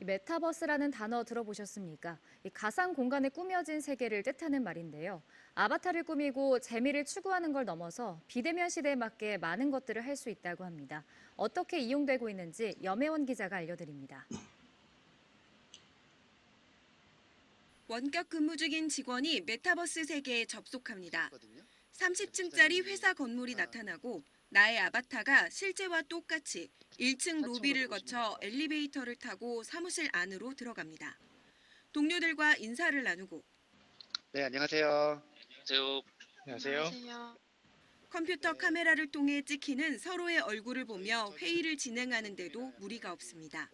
이 메타버스라는 단어 들어보셨습니까? 이 가상 공간에 꾸며진 세계를 뜻하는 말인데요. 아바타를 꾸미고 재미를 추구하는 걸 넘어서 비대면 시대에 맞게 많은 것들을 할 수 있다고 합니다. 어떻게 이용되고 있는지 염혜원 기자가 알려드립니다. 원격 근무 중인 직원이 메타버스 세계에 접속합니다. 30층짜리 회사 건물이 나타나고 나의 아바타가 실제와 똑같이 1층 로비를 거쳐 엘리베이터를 타고 사무실 안으로 들어갑니다. 동료들과 인사를 나누고 네, 안녕하세요. 안녕하세요. 안녕하세요. 컴퓨터 카메라를 통해 찍히는 서로의 얼굴을 보며 회의를 진행하는데도 무리가 없습니다.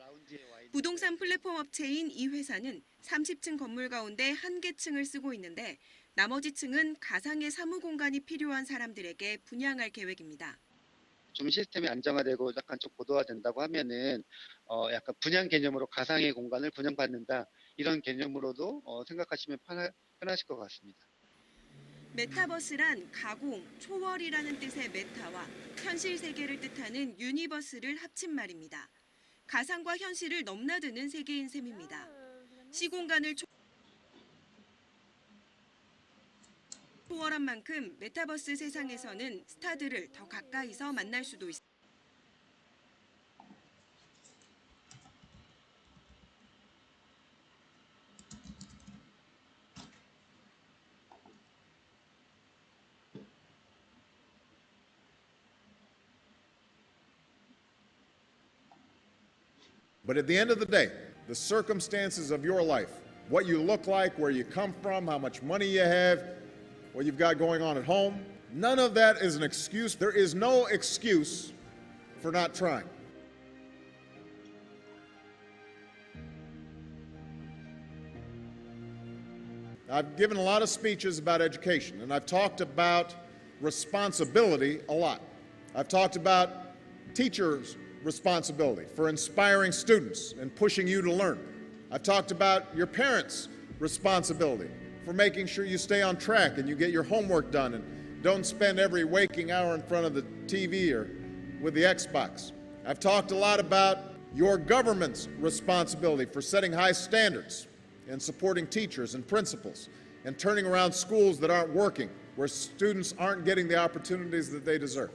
부동산 플랫폼 업체인 이 회사는 30층 건물 가운데 한 개 층을 쓰고 있는데 나머지 층은 가상의 사무 공간이 필요한 사람들에게 분양할 계획입니다. 좀 시스템이 안정화되고 약간 좀 고도화된다고 하면은 어 약간 분양 개념으로 가상의 공간을 분양받는다 이런 개념으로도 어 생각하시면 편하, 편하실 것 같습니다. 메타버스란 가공, 초월이라는 뜻의 메타와 현실 세계를 뜻하는 유니버스를 합친 말입니다. 가상과 현실을 넘나드는 세계인 셈입니다. 시공간을 초... 초월한 만큼 메타버스 세상에서는 스타들을 더 가까이서 만날 수도 있습니다. But at the end of the day, the circumstances of your life, what you look like, where you come from, how much money you have, what you've got going on at home, none of that is an excuse. There is no excuse for not trying. I've given a lot of speeches about education, and I've talked about responsibility a lot. I've talked about teachers' responsibility for inspiring students and pushing you to learn. I've talked about your parents' responsibility for making sure you stay on track and you get your homework done and don't spend every waking hour in front of the TV or with the Xbox. I've talked a lot about your government's responsibility for setting high standards and supporting teachers and principals and turning around schools that aren't working, where students aren't getting the opportunities that they deserve.